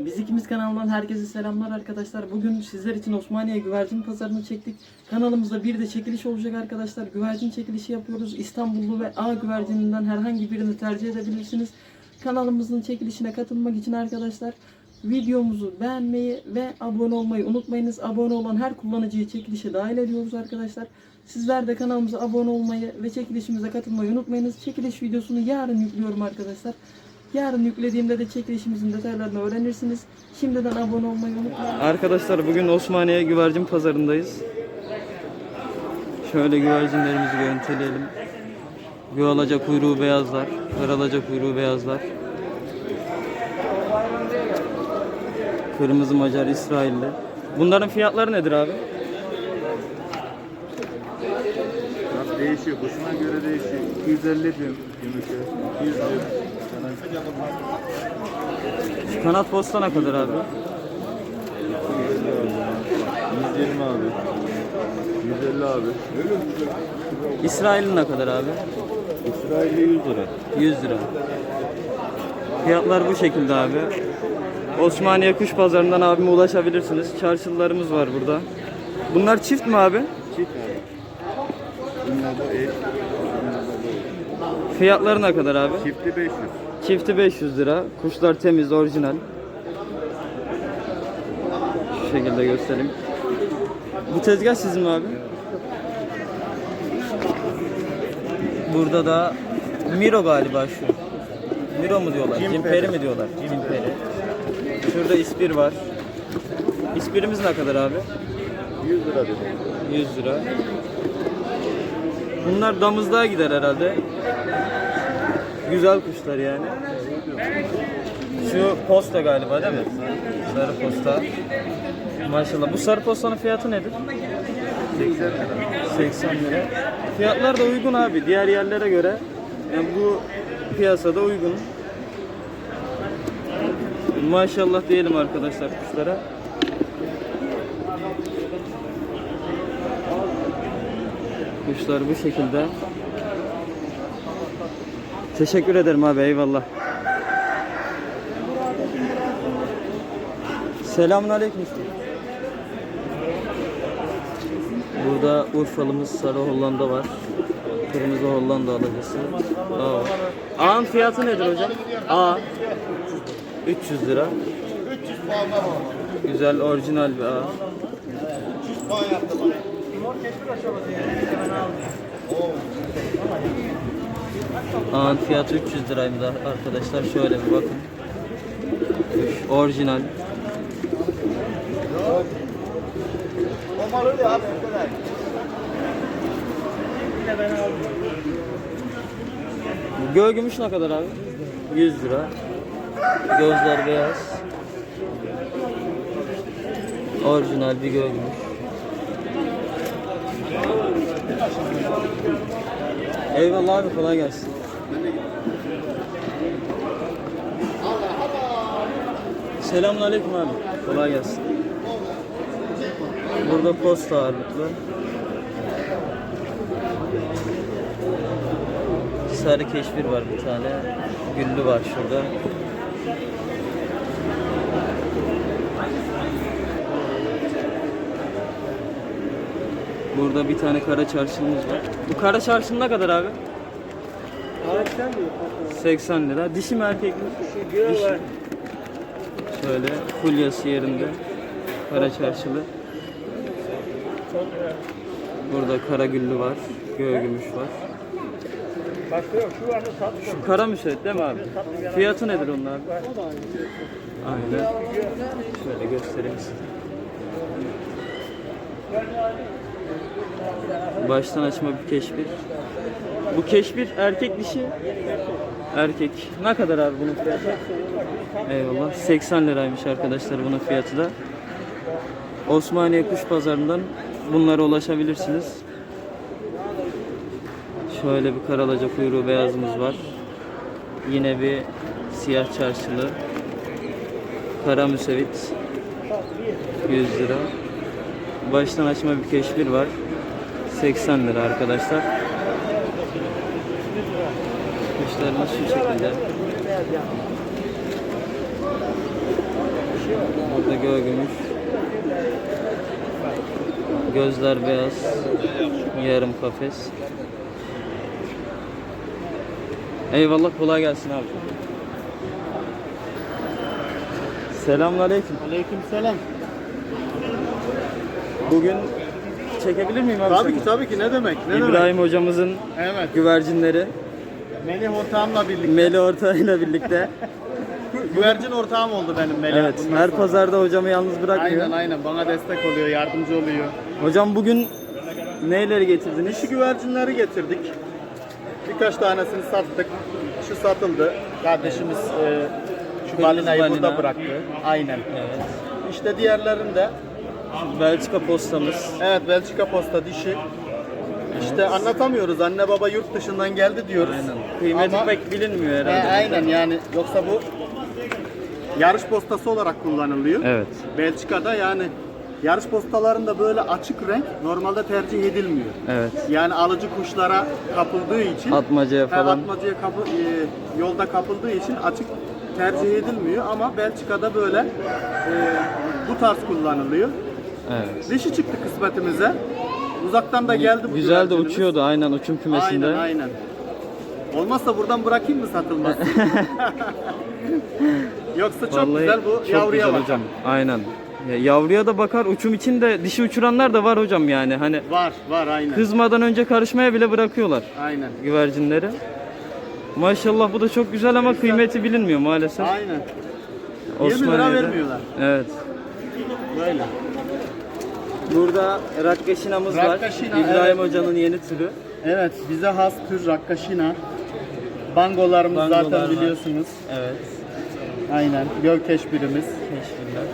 Biz ikimiz kanalından herkese selamlar arkadaşlar. Bugün sizler için Osmaniye güvercin pazarını çektik. Kanalımızda bir de çekiliş olacak arkadaşlar. Güvercin çekilişi yapıyoruz. İstanbullu ve A güvercininden herhangi birini tercih edebilirsiniz. Kanalımızın çekilişine katılmak için arkadaşlar videomuzu beğenmeyi ve abone olmayı unutmayınız. Abone olan her kullanıcıyı çekilişe dahil ediyoruz arkadaşlar. Sizler de kanalımıza abone olmayı ve çekilişimize katılmayı unutmayınız. Çekiliş videosunu yarın yüklüyorum arkadaşlar. Yarın yüklediğimde de çekilişimizin detaylarını öğrenirsiniz. Şimdiden abone olmayı unutmayın. Arkadaşlar bugün Osmaniye güvercin pazarındayız. Şöyle güvercinlerimizi görüntüleyelim. Yuvalaca kuyruğu beyazlar, karalaca kuyruğu beyazlar. Kırmızı Macar İsrailli. Bunların fiyatları nedir abi? Biraz değişiyor. Kuşuna göre değişiyor. 250 diyorum gümüşe. 200 diyorum. Kanat posta ne kadar abi? 120 abi. 150 abi. İsrail'in ne kadar abi? İsrail'de 100 lira. 100 lira. Fiyatlar bu şekilde abi. Osmaniye Kuş Pazarı'ndan abime ulaşabilirsiniz. Çarşılarımız var burada. Bunlar çift mi abi? Çift abi. Bunlar da bu. Fiyatları ne kadar abi? Çifti 500. Çifti 500 lira. Kuşlar temiz, orijinal. Şu şekilde göstereyim. Bu tezgah sizin mi abi? Burada da Miro galiba şu. Miro mu diyorlar? Cimperi. Cimperi mi diyorlar? Cimperi. Şurada ispir var. İspirimiz ne kadar abi? 100 lira dedim. 100 lira. Bunlar damızlığa gider herhalde. Güzel kuşlar yani. Şu posta galiba değil mi? Sarı posta. Maşallah. Bu sarı postanın fiyatı nedir? 80 lira. 80 lira. Fiyatlar da uygun abi diğer yerlere göre. Yani bu piyasada uygun. Maşallah diyelim arkadaşlar kuşlara. Kuşlar bu şekilde. Teşekkür ederim abi eyvallah. Selamun aleyküm. Burada Urfalımız Sarı Hollanda var. Kırmızı Hollanda alıcısı. Aa. Ağın fiyatı nedir hocam? A. 300 lira. Güzel orijinal bir ağ. Ağın fiyatı 300 liraymış arkadaşlar. Şöyle bir bakın. Orijinal. Bu Göğ gümüş ne kadar abi? 100 lira. Gözler beyaz. Orijinal bir göğ gümüş. Eyvallah abi kolay gelsin. Selamun aleyküm abi. Kolay gelsin. Burada posta ağırlıklı. Sarı keşfir var bir tane. Güllü var şurada. Burada bir tane kara çarşımız var. Bu kara çarşının ne kadar abi? 80 lira. Dişi mi erkek mi? Dişi. Şöyle fulyası yerinde. Kara çarşılı. Burada kara güllü var. Göğe gümüş var. Başka yok. Şu anda satış Şu kara müsait değil mi abi? Fiyatı nedir onun abi? Aynen. Şöyle göstereyim size. Baştan açma bir keşfir. Bu keşfir erkek dişi. Erkek. Ne kadar abi bunun fiyatı? Eyvallah. 80 liraymış arkadaşlar bunun fiyatı da. Osmaniye Kuş Pazarı'ndan bunlara ulaşabilirsiniz. Şöyle bir karalaca kuyruğu beyazımız var. Yine bir siyah çarşılı. Kara müsevit. 100 lira. Baştan açma bir keşfir var. 80 lira arkadaşlar. Kuşlarımız şu şekilde. Burada gölgümüş. Gözler beyaz. Yarım kafes. Eyvallah kolay gelsin abi. Selamünaleyküm. Aleykümselam. Bugün çekebilir miyim abi? Tabii seni? ki tabii ki ne demek? Ne demek? İbrahim hocamızın Evet. güvercinleri Melih ortağımla birlikte. Meli Ortay'la birlikte. Güvercin ortağım oldu benim Melih. evet, bundan her sonra. pazarda hocamı yalnız bırakmıyor. Aynen aynen bana destek oluyor, yardımcı oluyor. Hocam bugün neyleri getirdiniz? Dişi güvercinleri getirdik. Birkaç tanesini sattık. Şu satıldı. Kardeşimiz e, şu balinayı balina. burada bıraktı. Aynen. Evet. İşte diğerlerinde de Belçika postamız. evet Belçika posta dişi. İşte anlatamıyoruz. Anne baba yurt dışından geldi diyoruz. Aynen. Kıymeti Ama- pek bilinmiyor E, herhalde. aynen yani yoksa bu yarış postası olarak kullanılıyor. Evet. Belçika'da yani yarış postalarında böyle açık renk normalde tercih edilmiyor. Evet. Yani alıcı kuşlara kapıldığı için Atmacaya Ha, falan. atmacaya kapı, e, yolda kapıldığı için açık tercih edilmiyor ama Belçika'da böyle e, bu tarz kullanılıyor. Evet. Dişi çıktı kısmetimize. Uzaktan da geldi bu Güzel de güvercinimiz. uçuyordu aynen uçum kümesinde. Aynen aynen. Olmazsa buradan bırakayım mı satılmaz? Yoksa çok Vallahi güzel bu çok yavruya güzel bak. hocam. Aynen. Ya, yavruya da bakar uçum için de dişi uçuranlar da var hocam yani. Hani Var var aynen. kızmadan önce karışmaya bile bırakıyorlar Aynen. güvercinleri. Maşallah bu da çok güzel ama kıymeti bilinmiyor maalesef. Aynen. 20 lira Osmaniye'de. vermiyorlar. Evet. Böyle. Burada rakkaşinamız var. Rakkaşina, İbrahim evet. Hoca'nın yeni türü. Evet bize has tür rakkaşina. Bangolarımız Bangolar zaten var. biliyorsunuz. Evet. Aynen. Gölkeş birimiz. Teşekkürler.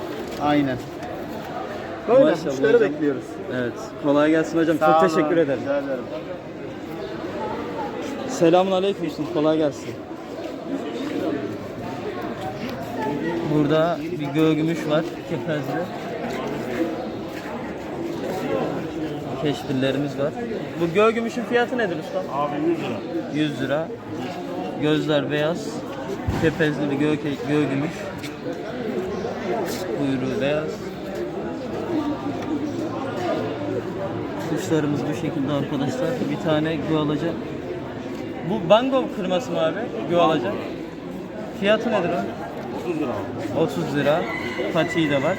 Aynen. Böyle Maşallah hocam. bekliyoruz. Evet. Kolay gelsin hocam. Sağ Çok olun. teşekkür ederim. Rica ederim. Selamun aleyküm. Kolay gelsin. Burada bir göğgümüş var. Kepezli. Keşfillerimiz var. Bu göğgümüşün fiyatı nedir usta? Abi 100 lira. 100 lira. Gözler beyaz. Kepezli bir göğ, göğgümüş. Kuyruğu beyaz. Kuşlarımız bu şekilde arkadaşlar. Bir tane güalaca. Bu bango kırması mı abi? Güalaca. Fiyatı nedir o? 30 lira abi. 30 lira. Patiği de var.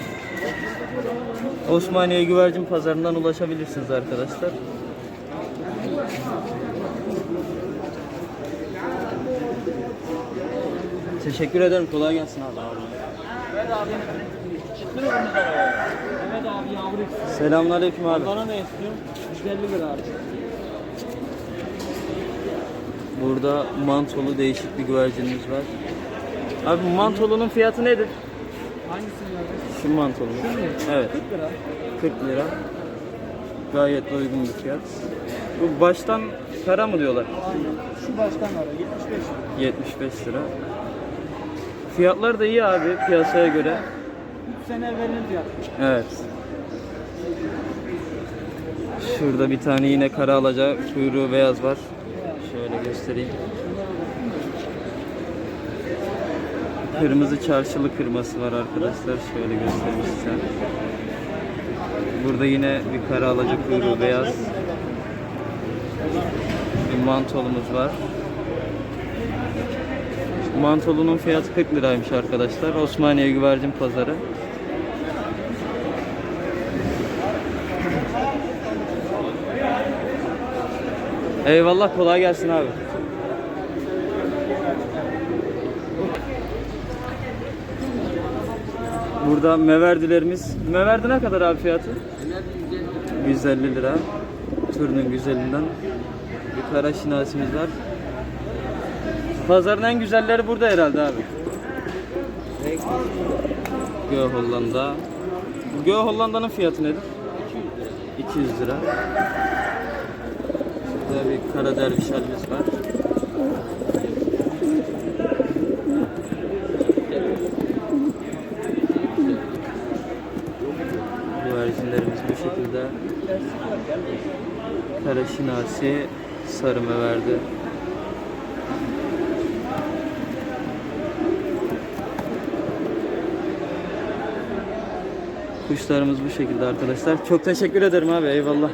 Osmaniye Güvercin Pazarı'ndan ulaşabilirsiniz arkadaşlar. Teşekkür ederim. Kolay gelsin abi. Selamünaleyküm abi. Bana ne istiyorsun? 150 lira abi. Burada mantolu değişik bir güvercinimiz var. Abi mantolunun fiyatı nedir? Hangisini? Şu mantolu. Evet. 40 lira. 40 lira. Gayet uygun bir fiyat. Bu baştan kara mı diyorlar? Şu baştan var 75 lira. 75 lira. Fiyatlar da iyi abi piyasaya göre. 3 sene evvelinin fiyatı. Evet. Şurada bir tane yine kara alaca kuyruğu beyaz var. Şöyle göstereyim. Kırmızı çarşılı kırması var arkadaşlar. Şöyle göstereyim size. Burada yine bir kara alaca kuyruğu beyaz. Bir mantolumuz var. Mantolunun fiyatı 40 liraymış arkadaşlar. Osmaniye Güvercin Pazarı. Eyvallah kolay gelsin abi. Burada meverdilerimiz. Meverdi ne kadar abi fiyatı? 150 lira. Türünün güzelinden. Bir kara şinasimiz var. Pazarın en güzelleri burada herhalde abi. Gö Hollanda. Gö Hollanda'nın fiyatı nedir? 200 lira. Burada bir kara derviş halimiz var. Güvercinlerimiz bu şekilde. Kara şinasi sarıma verdi. Kuşlarımız bu şekilde arkadaşlar. Çok teşekkür ederim abi. Eyvallah.